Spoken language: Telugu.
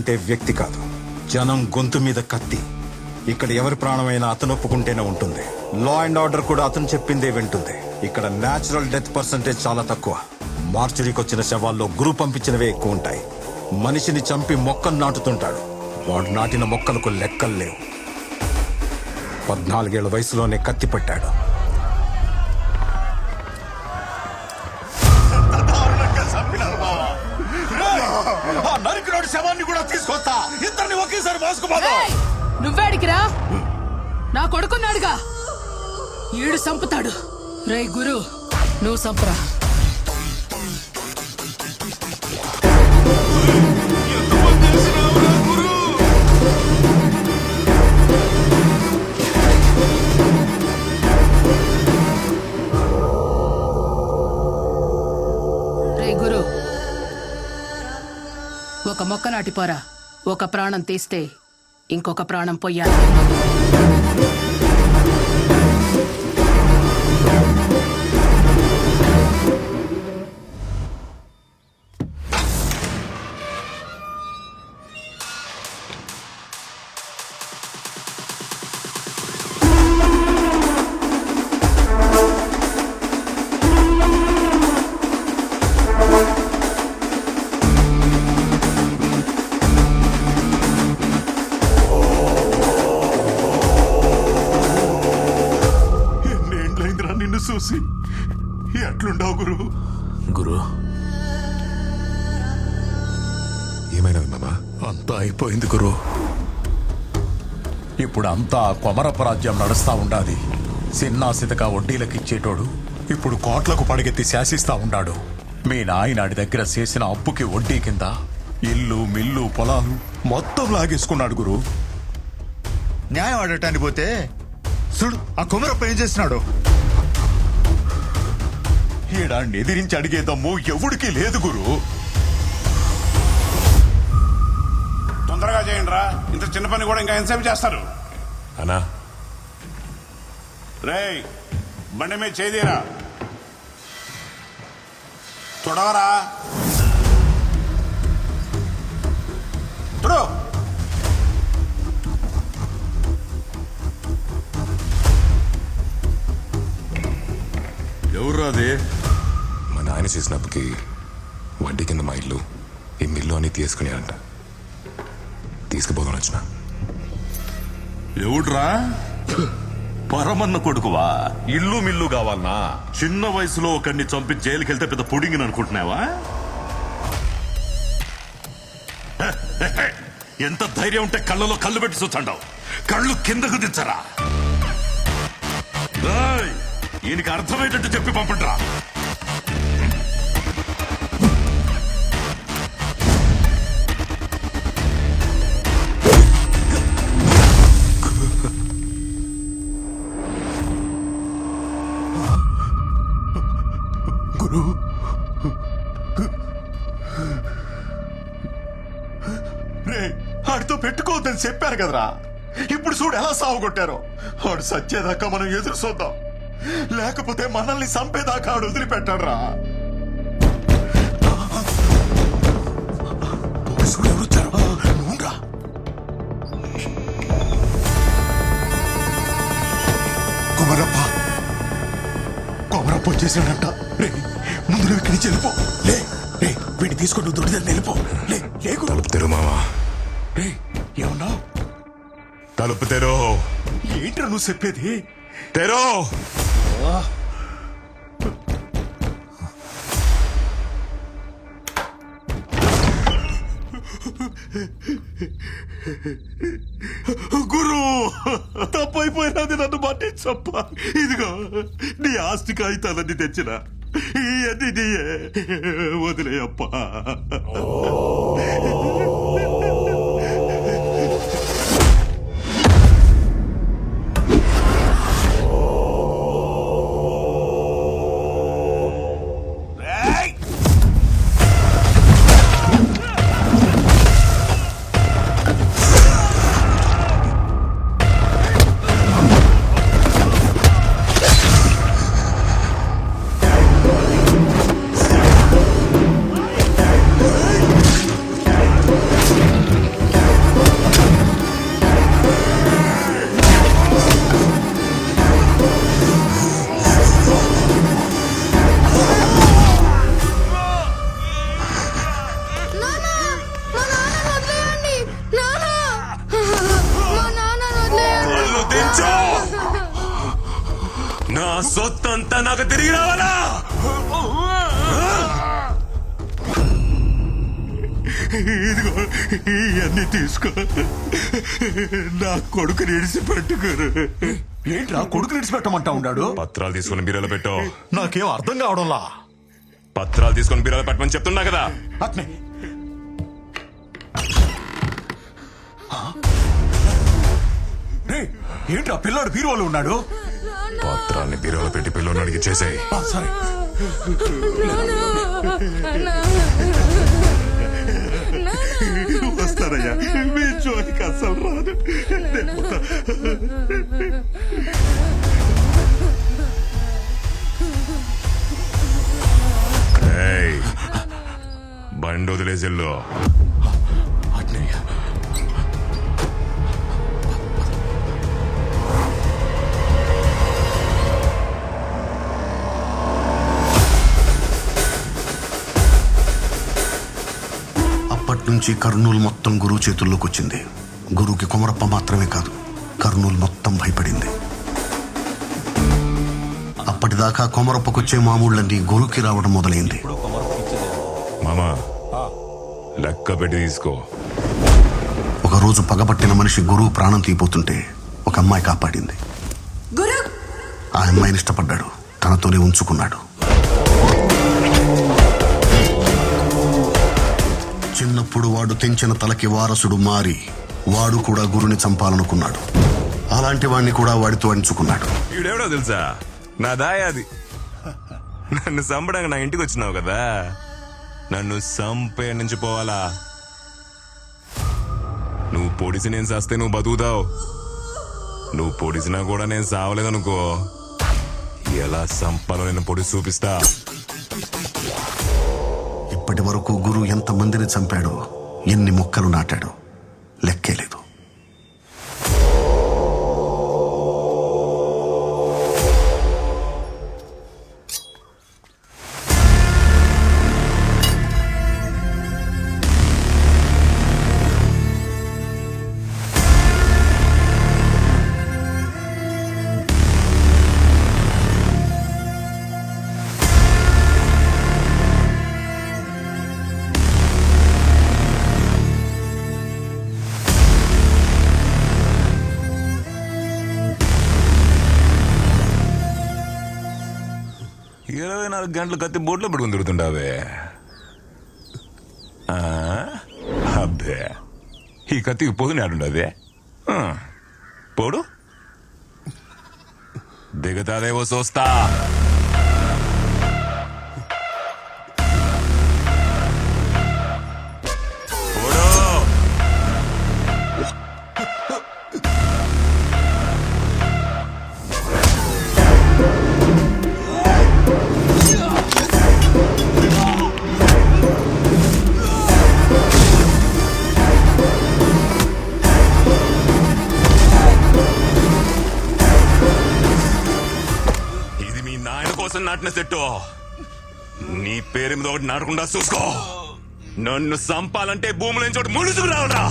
అంటే వ్యక్తి కాదు. జనం గొంతు మీద కత్తి. ఇక్కడ ఎవరి ప్రాణమైనా అతను ఒప్పుకుంటేనే ఉంటుంది. లా అండ్ ఆర్డర్ కూడా అతను చెప్పిందే వింటుంది. ఇక్కడ న్యాచురల్ డెత్ పర్సంటేజ్ చాలా తక్కువ. మార్చురీకి వచ్చిన శవాల్లో గురు పంపించినవే ఎక్కువ ఉంటాయి మనిషిని చంపి మొక్కలు నాటుతుంటాడు. వాడు నాటిన మొక్కలకు లెక్కలు లేవు. పద్నాలుగేళ్ళ వయసులోనే కత్తి పట్టాడు. ఇద్దరిని ఒకేసారి మోసుకుపోదాం. నువ్వే నువ్వేడికిరా? నా కొడుకున్నాడుగా. ఈడు సంపుతాడు రే గురు నువ్వు సంపరా గురు ఒక మొక్క నాటిపోరా. ఒక ప్రాణం తీస్తే ఇంకొక ప్రాణం పొయ్యాలి చూసి ఎట్లుండవు గురు. గురు. ఏమైనది మామా? అంతా అయిపోయింది గురు. ఇప్పుడు అంతా కొమరపు రాజ్యం నడుస్తా ఉండాది. సిన్నా సితక వడ్డీలకిచ్చేటోడు ఇప్పుడు కోట్లకు పడిగెత్తి శాసిస్తా ఉండాడు. మీ నాయనాడి దగ్గర చేసిన అప్పుకి వడ్డీ కింద ఇల్లు మిల్లు పొలాలు మొత్తం లాగేసుకున్నాడు గురు. న్యాయం ఆడటానికి పోతే చూడు ఆ కుమరప్ప ఏం చేస్తున్నాడు? ఈడాన్ని ఎదిరించి అడిగే దమ్ము ఎవడికి లేదు గురు. తొందరగా చేయండి రా. ఇంత చిన్న పని కూడా ఇంకా ఎంతసేపు చేస్తారు? అన్నా. రేయ్ బండి మీద చేదీరా. తుడవరా. తుడు. ఎవరు అది? ఆయన చేసిన అప్పుకి వడ్డీ కింద మా ఇల్లు ఈ మిల్లు అని తీసుకునేనంట తీసుకుపోదాం వచ్చిన. ఎవడ్రా? పరమన్న కొడుకువా? ఇల్లు మిల్లు కావాలనా? చిన్న వయసులో ఒకరిని చంపి జైలుకి వెళ్తే పెద్ద పుడింగిని అనుకుంటున్నావా? ఎంత ధైర్యం ఉంటే కళ్ళలో కళ్ళు పెట్టి చూచండావు కళ్ళు కిందకు దించరా. ఈయనకి అర్థమయ్యేటట్టు చెప్పి పంపండ్రా. గురు రే ఆడితో పెట్టుకోవద్దని చెప్పారు కదరా. ఇప్పుడు చూడు ఎలా సాగు కొట్టారో వాడు సచ్చేదాకా మనం ఎదురు చూద్దాం. లేకపోతే మనల్ని చంపేదాకా ఆడు వదిలిపెట్టాడు రా కొమరప్ప. కొమరప్ప వచ్చేసాడంట. రే ముందు నువ్వు ఇక్కడి నుంచి వెళ్ళిపో. లే రే వీడిని తీసుకొని దొడిదని వెళ్ళిపో. లే లేకు తలుపు తెరు మామా రే ఏమన్నావు? తలుపు తెరు ఏంట్రా నువ్వు చెప్పేది? తెరో గురు తప్పైపోయినది నన్ను మన్నించప్ప. ఇదిగో నీ ఆస్తి కాగితాలన్నీ తెచ్చిన. ఇవన్నీ నీయే ఇదిగో ఇవన్నీ తీసుకో. నా కొడుకుని ఇడిసి పెట్టుకోరు. ఏంట్రా కొడుకు నిడిచిపెట్టమంటా ఉన్నాడు పత్రాలు తీసుకుని బీరోలో పెట్టు. నాకేం అర్థం కావడంలా? పత్రాలు తీసుకుని బీరోలో పెట్టమని చెప్తున్నా కదా. అట్నే. ఏంట్రా పిల్లాడు బీరువాలో ఉన్నాడు? పత్రాల్ని బీరోలో పెట్టి పిల్లడికి ఇచ్చేసేయ్ ఆ, సరే. జోలికి అసలు రాదు బండి వదిలేసిల్లు అట్నే. నుంచి కర్నూలు మొత్తం గురువు చేతుల్లోకి వచ్చింది. గురువుకి కుమరప్ప మాత్రమే కాదు కర్నూలు మొత్తం భయపడింది. అప్పటిదాకా కొమరప్పకొచ్చే మామూళ్ళన్నీ గురువుకి రావడం మొదలైంది. మామా లెక్క పెట్టి తీసుకో. ఒకరోజు పగబట్టిన మనిషి గురువు ప్రాణం తీపోతుంటే ఒక అమ్మాయి కాపాడింది. ఆ అమ్మాయిని ఇష్టపడ్డాడు తనతోనే ఉంచుకున్నాడు. వాడు తెంచిన తలకి వారసుడు మారి వాడు కూడా గురుని చంపాలనుకున్నాడు. అలాంటి వాడిని కూడా వాడితో అంచుకున్నాడు. ఈడెవడో తెలుసా? నా దాయాది. నన్ను చంపడానికి నా ఇంటికి వచ్చినావు కదా. నన్ను చంపే నుంచి పోవాలా? నువ్వు పొడిసి నేను చస్తే నువ్వు బతుకుతావు? నువ్వు పొడిసినా కూడా నేను సావలేదనుకో. ఎలా చంపాలో నేను పొడిసి చూపిస్తా? ఇప్పటి వరకు గురు ఎంత మందిని చంపాడో ఎన్ని మొక్కలు నాటాడో లెక్కేలేదు ఇరవై నాలుగు గంటలు కత్తి బోట్లో పెట్టుకుని తిరుగుతుంటావే. అబ్బే. ఈ కత్తికి పొదును ఆడుండదే పోడు. దిగతాదేవో చూస్తా నాటిన చెట్టు నీ పేరు మీద ఒకటి నాటకుండా చూసుకో. నన్ను సంపాలంటే భూముల నుంచి ఒకటి ముడుచుకు రావడా